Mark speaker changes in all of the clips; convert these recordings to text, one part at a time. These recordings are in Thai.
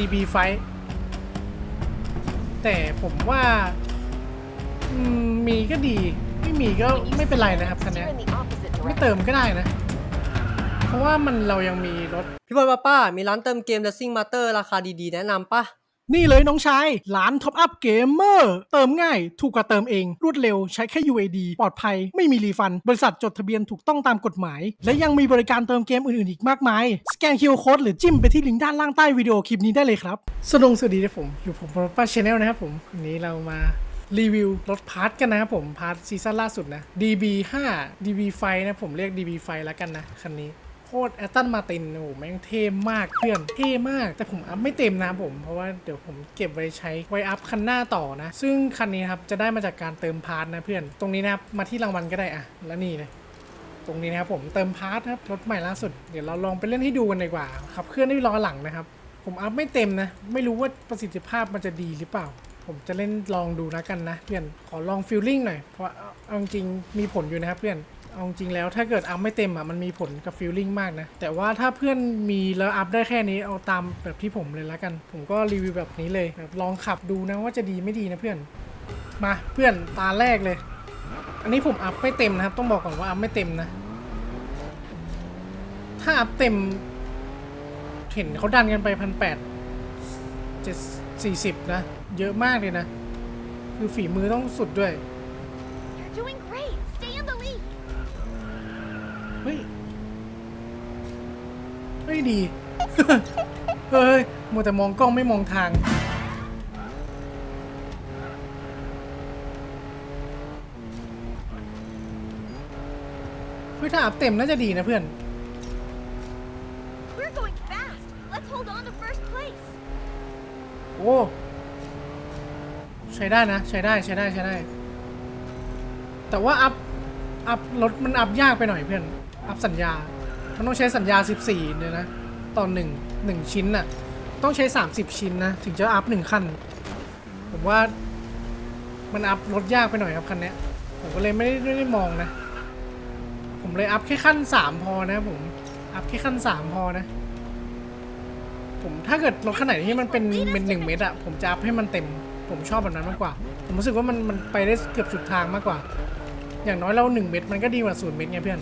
Speaker 1: DB ไฟแต่ผมว่าอืมมีก็ดี ไม่มีก็ไม่เป็นไรนะครับคันเนี้ย
Speaker 2: Steer in the opposite
Speaker 1: ไม่
Speaker 2: direction.
Speaker 1: เติมก็ได้นะ เพราะว่ามันเรายังมีรถ
Speaker 3: พี่บอยป้าป้า มีร้านเติมเกม Racing Master ราคาดีๆ แนะนำปะ
Speaker 1: นี่เลยน้องชาย ร้านท็อปอัพเกมเมอร์เติมง่าย ถูกกว่าเติมเอง รวดเร็วใช้แค่ UAD ปลอดภัย ไม่มีรีฟัน บริษัทจดทะเบียนถูกต้องตามกฎหมาย และยังมีบริการเติมเกมอื่น ๆ อีกมากมาย สแกน QR Code หรือจิ้มไปที่ลิงก์ด้านล่างใต้วิดีโอคลิปนี้ได้เลยครับ สวัสดีสวัสดีนะผม อยู่ผมป้าชาแนลนะครับผมวันนี้เรามารีวิวรถพาร์ทกันนะครับผมพาร์ทซีซั่นล่าสุดนะ DB 5 DB ไฟนะผมเรียก DB ไฟแล้วกันนะคันนี้ คตรแอตตันมาตินโอ้แม่งเท่มากเพื่อน เท่มาก แต่ผมอัพไม่เต็มนะผม เพราะว่าเดี๋ยวผมเก็บไว้ใช้ไว้อัพคันหน้าต่อนะ ซึ่งคันนี้ครับจะได้มาจากการเติมพาร์ทนะเพื่อน ตรงนี้นะครับมาที่รางวัลก็ได้อะแล้วนี่เลยตรงนี้นะครับผมเติมพาร์ทครับรถใหม่ล่าสุด เดี๋ยวเราลองไปเล่นให้ดูกันดีกว่าขับเคลื่อนด้วยล้อหลังนะครับ ผมอัพไม่เต็มนะ ไม่รู้ว่าประสิทธิภาพมันจะดีหรือเปล่า ผมจะเล่นลองดูนะกันนะเพื่อนขอลองฟิลลิ่งหน่อยเพราะเอาจริงมีผลอยู่นะครับเพื่อน เอาจริงแล้วถ้าเกิดอัพไม่เต็มอะมันมีผลกับฟิลลิ่งมากนะ แต่ว่าถ้าเพื่อนมีแล้วอัพได้แค่นี้เอาตามแบบที่ผมเลยล้วกัน ผมก็รีวิวแบบนี้เลยแบบลองขับดูนะว่าจะดีไม่ดีนะเพื่อน มาเพื่อนตาแรกเลย อันนี้ผมอัพไม่เต็มนะครับ ต้องบอกก่อนว่าอัพไม่เต็มนะ ถ้าอัพเต็ม เห็นเขาดันกันไปพันแปดเจ็ดสี่สิบนะ เยอะมากเลยนะ คือฝีมือต้องสุดด้วย
Speaker 2: You're doing great. Stay in the lead.
Speaker 1: เฮ้ย เฮ้ยดี เฮ้ยมัวแต่มองกล้องไม่มองทาง เฮ้ยถ้าอัพเต็มน่าจะดีนะเพื่อน
Speaker 2: We're going fast. Let's hold on to first place.
Speaker 1: โอ้ ใช้ได้นะ ใช้ได้ใช้ได้ใช้ได้ แต่ว่าอัพ อัพรถมันอัพยากไปหน่อยเพื่อน อัพสัญญา มันต้องใช้สัญญา 14เนี่ยนะตอนหนึ่งหนึ่งชิ้นน่ะ ต้องใช้ 30 ชิ้นนะ ถึงจะอัพหนึ่งขั้น ผมว่ามันอัพรถยากไปหน่อยครับคันนี้ผมก็เลยไม่ได้ไม่ได้มองนะ ผมเลยอัพแค่ขั้น 3 พอนะผม อัพแค่ขั้น 3 พอนะ ผมถ้าเกิดรถขนาดที่มันเป็นเป็นหนึ่งเมตรอะผมจะอัพให้มันเต็ม ผมชอบแบบนั้นมากกว่า ผมรู้สึกว่ามันมันไปได้เกือบสุดทางมากกว่า อย่างน้อยเราหนึ่งเมตรมันก็ดีกว่าศูนย์เมตรไงเพื่อน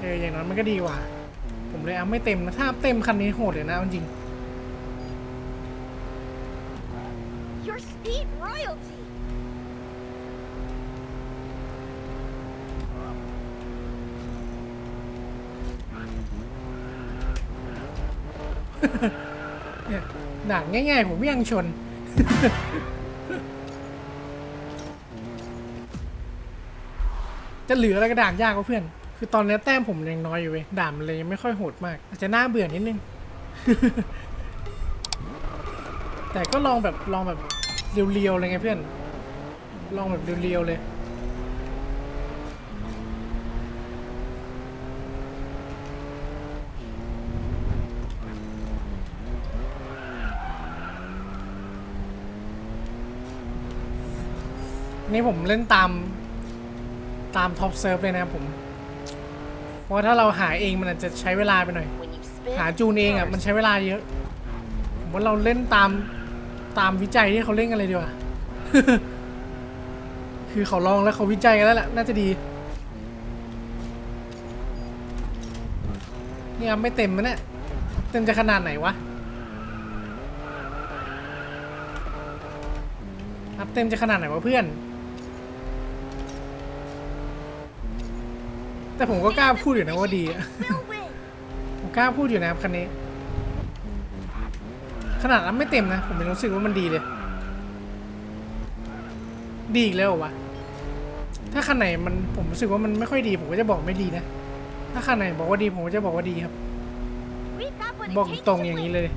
Speaker 1: เอออย่างน้อยมันก็ดีกว่า ผมเลยอัพไม่เต็มนะถ้าอัพเต็มคันนี้โหดเลยนะเอาจริง
Speaker 2: Your speed royalty.
Speaker 1: เนี่ยด่านง่ายๆ ผมยังชน จะเหลืออะไรก็ด่านยากกว่าเพื่อน คือตอนนี้แต้มผมยังน้อยอยู่เว้ยด่ามันเลยยังไม่ค่อยโหดมาก อาจจะน่าเบื่อนิดนึง แต่ก็ลองแบบลองแบบเรียวๆเลยไงเพื่อน ลองแบบเรียวๆเลยนี่ผมเล่นตามตามท็อปเซิร์ฟเลยนะครับผม เพราะถ้าเราหาเองมันอาจจะใช้เวลาไปหน่อย หาจูนเองอะมันใช้เวลาเยอะผมว่าเราเล่นตามตามวิจัยที่เขาเล่นกันเลยดีกว่า คือเขาลองแล้วเขาวิจัยกันแล้วแหละน่าจะดีนี่อัพไม่เต็มมันเนี่ยเต็มจะขนาดไหนวะอัพเต็มจะขนาดไหนวะเพื่อน แต่ผมก็กล้าพูดอยู่นะว่าดีอะ
Speaker 2: We'll win.
Speaker 1: ผมกล้าพูดอยู่นะครับคันนี้ ขนาดนั้นไม่เต็มนะ ผมยังรู้สึกว่ามันดีเลย ดีอีกแล้วเหรอวะ ถ้าคันไหนมันผมรู้สึกว่ามันไม่ค่อยดี ผมก็จะบอกไม่ดีนะ ถ้าคันไหนบอกว่าดีผมก็จะบอกว่าดีครับ
Speaker 2: We've got what it
Speaker 1: บอก
Speaker 2: takes
Speaker 1: ตรง
Speaker 2: to
Speaker 1: อย่างนี้
Speaker 2: win.
Speaker 1: เลย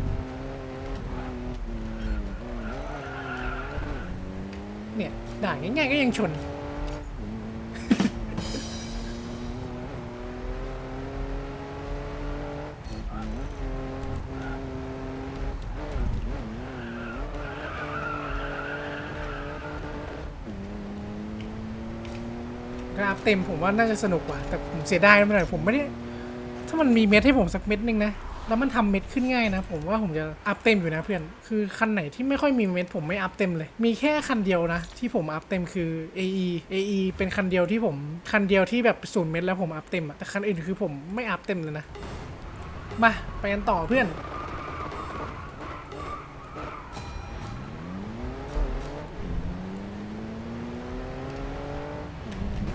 Speaker 1: เนี่ยด่านง่ายๆก็ยังชน ครับเต็มผมว่าน่าจะสนุกกว่า แต่ผมเสียดายไปหน่อยผมไม่ได้ ถ้ามันมีเม็ดให้ผมสักเม็ดนึงนะ แล้วมันทำเม็ดขึ้นง่ายนะ ผมว่าผมจะอัพเต็มอยู่นะเพื่อน คือคันไหนที่ไม่ค่อยมีเม็ดผมไม่อัพเต็มเลย มีแค่คันเดียวนะ ที่ผมอัพเต็มคือ AE AE เป็นคันเดียวที่ผมคันเดียวที่แบบศูนย์เม็ดแล้วผมอัพเต็มอะแต่คันอื่นคือผมไม่อัพเต็มเลยนะ มาไปกันต่อเพื่อน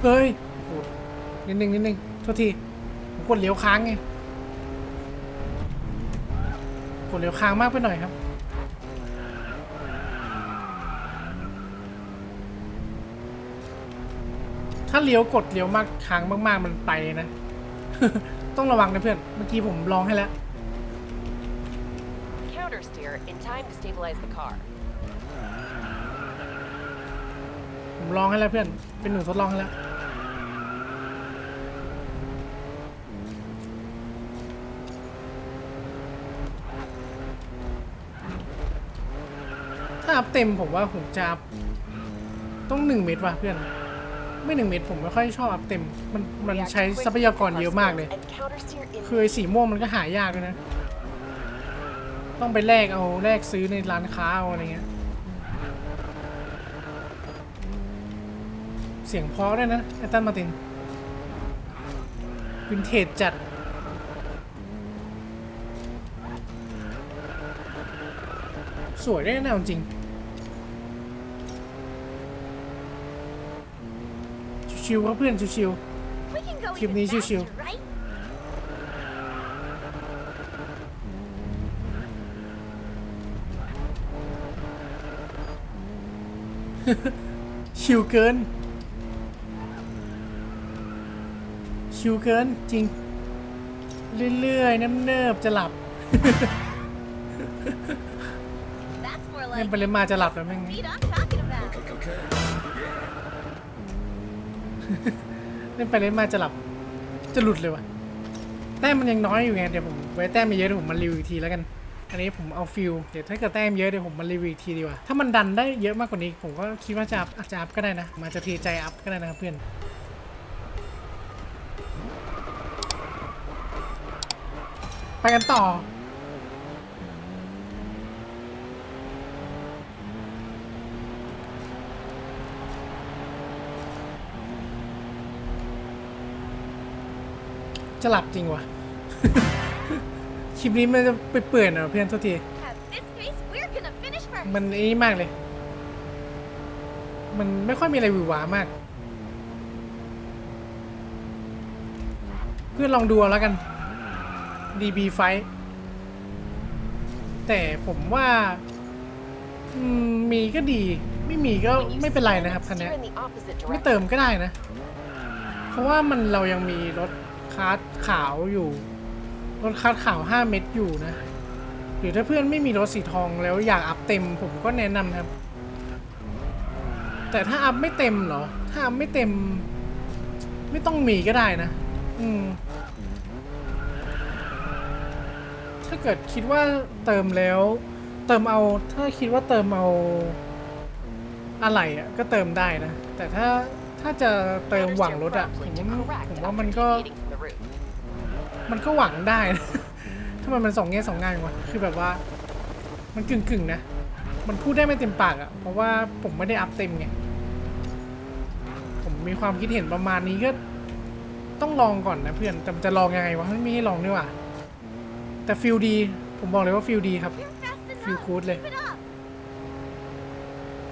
Speaker 1: เฮ้ยโอ้นิดนึงนิดนึงโทษทีผมกดเลี้ยวค้างไงกดเลี้ยวค้างมากไปหน่อยครับ ถ้าเลี้ยวกดเลี้ยวมากค้างมากๆมันไปนะ ต้องระวังนะเพื่อน เมื่อกี้ผมลองให้แล้ว
Speaker 4: Counter steer in time to stabilize the car.
Speaker 1: ผมลองให้แล้วเพื่อน เป็นหนูทดลองให้แล้ว ถ้าอัพเต็มผมว่าผมจะอัพต้องหนึ่งเมตรว่ะเพื่อน ไม่หนึ่งเมตรผมไม่ค่อยชอบอัพเต็ม มันมัน
Speaker 4: React
Speaker 1: ใช้
Speaker 4: quickly
Speaker 1: ทรัพยากร
Speaker 4: with
Speaker 1: เยอะ
Speaker 4: car
Speaker 1: มากเลย
Speaker 4: skills and counter steer in
Speaker 1: คือไอ้สีม่วงมันก็หายากเลยนะ ต้องไปแลกเอาแลกซื้อในร้านค้าเอาอะไรเงี้ย เสียงเพราะด้วยนะแอตตันมาตินวินเทจจัด สวยด้วยนะจริง ชิวๆครับเพื่อน ชิว
Speaker 2: We can go
Speaker 1: Keep
Speaker 2: even
Speaker 1: me
Speaker 2: faster,
Speaker 1: chill.
Speaker 2: right?
Speaker 1: ๆชิวเกิน ชิวเกินจริง เรื่อยๆน้ำเนิบจะหลับเล่นไปเล่นมาจะหลับแล้วแม่งเล่นไปเล่นมาจะหลับ จะหลุดเลยวะแต้มมันยังน้อยอยู่ไงเดี๋ยวผมไว้แต้มมาเยอะเดี๋ยวผมมารีวิวอีกทีแล้วกัน อันนี้ผมเอาฟิลเดี๋ยวถ้าเกิดแต้มเยอะเดี๋ยวผมมารีวิวอีกทีดีกว่าถ้ามันดันได้เยอะมากกว่านี้ ผมก็คิดว่าจะอัพอาจจะอัพก็ได้นะมาจะเทใจอัพก็ได้นะครับเพื่อน ไปกันต่อ จะหลับจริงวะ คลิปนี้มันจะไปเปื่อยๆหน่อยเพื่อนโทษที
Speaker 2: At this pace, we're gonna finish first.
Speaker 1: มันไอ้นี่มากเลย มันไม่ค่อยมีอะไรหวือหวามาก เพื่อนลองดูเอาแล้วกัน DB Fight แต่ผมว่าอืมมีก็ดี ไม่มีก็
Speaker 4: When you
Speaker 1: ไม่เป็นไร
Speaker 4: slam,
Speaker 1: นะครับคันเนี้ย
Speaker 4: steer in the opposite
Speaker 1: ไม่
Speaker 4: direction.
Speaker 1: เติมก็ได้นะ เพราะว่ามันเรายังมีรถคาร์ดขาวอยู่รถคาร์ดขาว 5 เม็ดอยู่นะหรือถ้าเพื่อนไม่มีรถสีทองแล้วอยากอัพเต็มผมก็แนะนำครับ แต่ถ้าอัพไม่เต็มเหรอ ถ้าอัพไม่เต็ม ไม่ต้องมีก็ได้นะ อืม เกิดคิดว่าเติมแล้ว เติมเอาถ้าคิดว่าเติมเอาอะไรอะก็เติมได้นะ แต่ถ้าถ้าจะเติมหวังรถอะผมผมว่ามันก็มันก็หวังได้นะถ้ามันมันสองแง่สองงานวะคือแบบว่า มันกึ่งกึ่งๆนะ มันพูดได้ไม่เต็มปากอะ เพราะว่าผมไม่ได้อัพเต็มไง ผมมีความคิดเห็นประมาณนี้ก็ต้องลองก่อนนะเพื่อน แต่จะลองยังไงวะไม่ให้ลองด้วยว่ะ แต่ฟิลดี ผมบอกเลยว่าฟิลดีครับ
Speaker 2: You're fast
Speaker 1: Feel
Speaker 2: enough.
Speaker 1: good เลย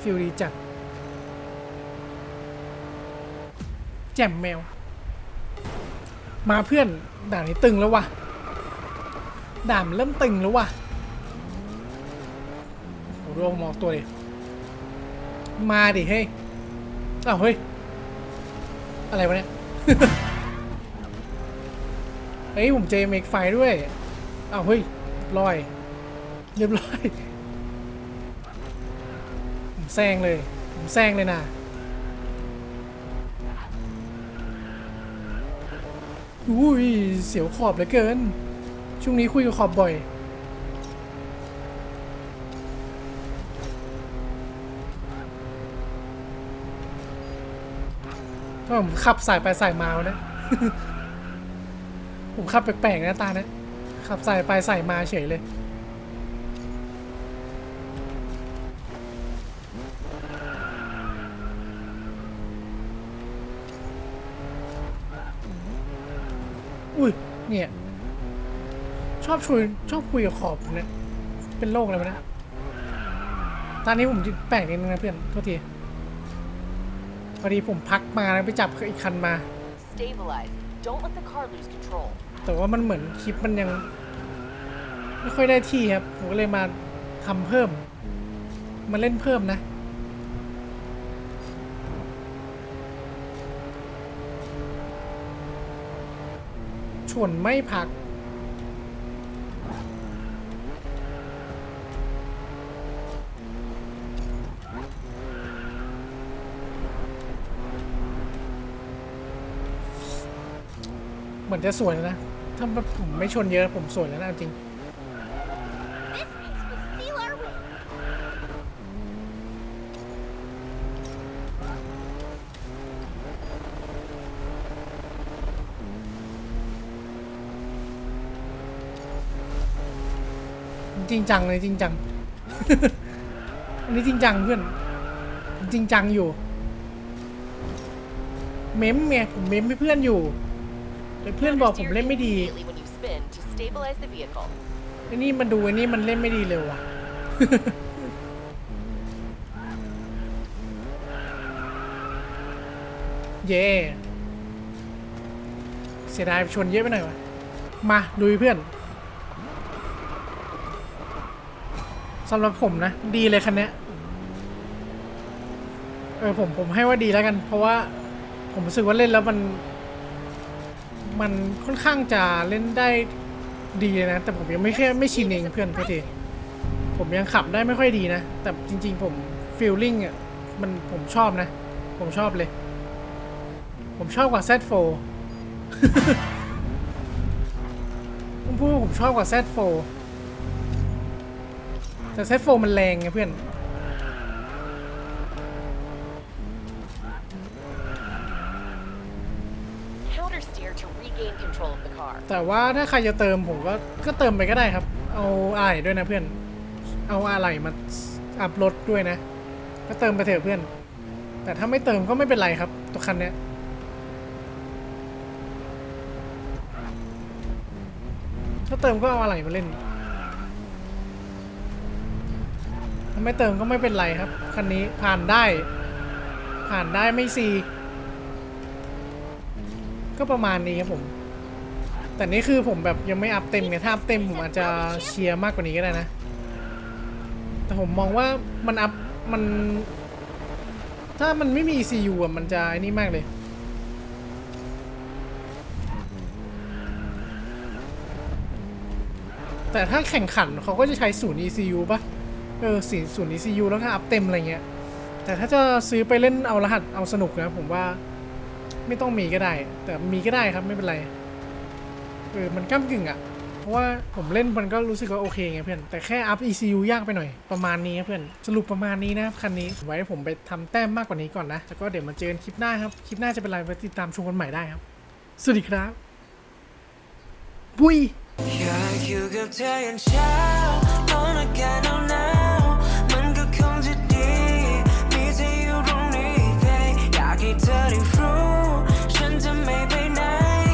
Speaker 1: ฟิลดีจัด แจ่มแมว มาเพื่อนด่านนี้ตึงแล้ววะด่านเริ่มตึงแล้ววะโอ้โหมองตัวดิมาดิเฮ้ยอ้าวเฮ้ย อะไรวะเนี่ย เฮ้ย ผมเจอเมกไฟด้วย อ้าวเฮ้ยลอย เรียบร้อย ผมแซงเลย ผมแซงเลยนะอุ้ย เสียวขอบเหลือเกิน ช่วงนี้คุยกับขอบบ่อยถ้าผมขับสายไปสายมาวนะ ผมขับแปลกๆนะตานะ ขับใส่ไปใส่มาเฉยเลย อุ้ย เนี่ย ชอบคุยชอบคุยกับขอบเนี่ย เป็นโรคอะไรวะเนี่ยตอนนี้ผมแปลกนิดนึงนะเพื่อน โทษทีพอดีผมพักมาแล้วไปจับอีกคันมา
Speaker 4: Stabilize. Don't let the car lose control.
Speaker 1: แต่ว่ามันเหมือนคลิปมันยัง ไม่ค่อยได้ที่ครับ ผมก็เลยมาทำเพิ่ม มาเล่นเพิ่มนะ ชนไม่พักเหมือนจะสวยนะ ถ้าผมไม่ชนเยอะผมสวยแล้วนะจริง จริงจังเลยจริงจัง อันนี้จริงจังเพื่อน จริงจังอยู่ เม้มไงผมเม้มให้เพื่อนอยู่ เพื่อนบอกผมเล่นไม่ดี
Speaker 4: Immediately when you spin to stabilize the vehicle.
Speaker 1: ไอ้นี่มันดูไอ้นี่มันเล่นไม่ดีเลยว่ะเย่เสียดายชนเยอะไปหน่อยวะ มาลุยเพื่อนสำหรับผมนะ ดีเลยคันเนี้ยเออผมผมให้ว่าดีแล้วกัน เพราะว่าผมรู้สึกว่าเล่นแล้วมัน มันค่อนข้างจะเล่นได้ดีเลยนะ แต่ผมยังไม่แค่ไม่ชินเองเพื่อนพื่อทีผมยังขับได้ไม่ค่อยดีนะ แต่จริง ๆ ผมฟีลลิ่งอะมันผมชอบนะ ผมชอบเลย ผมชอบกว่า Z4 ผมพูดว่าผมชอบกว่า Z4 แต่ Z4 มันแรงไงเพื่อน
Speaker 4: Counter steer to regain control of the car.
Speaker 1: แต่ว่าถ้าใครจะเติมผมก็ก็เติมไปก็ได้ครับ เอาอะไหล่ด้วยนะเพื่อน เอาอะไหล่มาอัพรถด้วยนะ ก็เติมไปเถอะเพื่อน แต่ถ้าไม่เติมก็ไม่เป็นไรครับ ตัวคันเนี้ยถ้าเติมก็เอาอะไหล่มาเล่นถ้าไม่เติมก็ไม่เป็นไรครับ คันนี้ผ่านได้ ผ่านได้ไม่ซีก็ประมาณนี้ครับผม แต่นี่คือผมแบบยังไม่อัพเต็มไงถ้าอัพเต็มผมอาจจะเชียร์มากกว่านี้ก็ได้นะ แต่ผมมองว่ามันอัพมัน ถ้ามันไม่มี ECU อะมันจะไอ้นี่มากเลยแต่ถ้าแข่งขันเขาก็จะใช้ศูนย์ ECU ป่ะ เออสีศูนย์ ECU แล้วก็อัพเต็มอะไรเงี้ย แต่ถ้าจะซื้อไปเล่นเอารหัสเอาสนุกนะผมว่าไม่ต้องมีก็ได้ แต่มีก็ได้ครับไม่เป็นไร เออมันก้ากึ่งอะ่ะ เพราะว่าผมเล่นมันก็รู้สึกว่าโอเคไงเพื่อน แต่แค่อัพ ECU ยากไปหน่อย ประมาณนี้เพื่อน สรุปประมาณนี้นะครับคันนี้ ไว้ผมไปทำแต้มมากกว่านี้ก่อนนะ แล้วก็เดี๋ยวมาเจอกันคลิปหน้าครับ คลิปหน้าจะเป็นอะไรไปติดตามชมกันใหม่ได้ครับ สวัสดีครับ บุย
Speaker 5: อยาก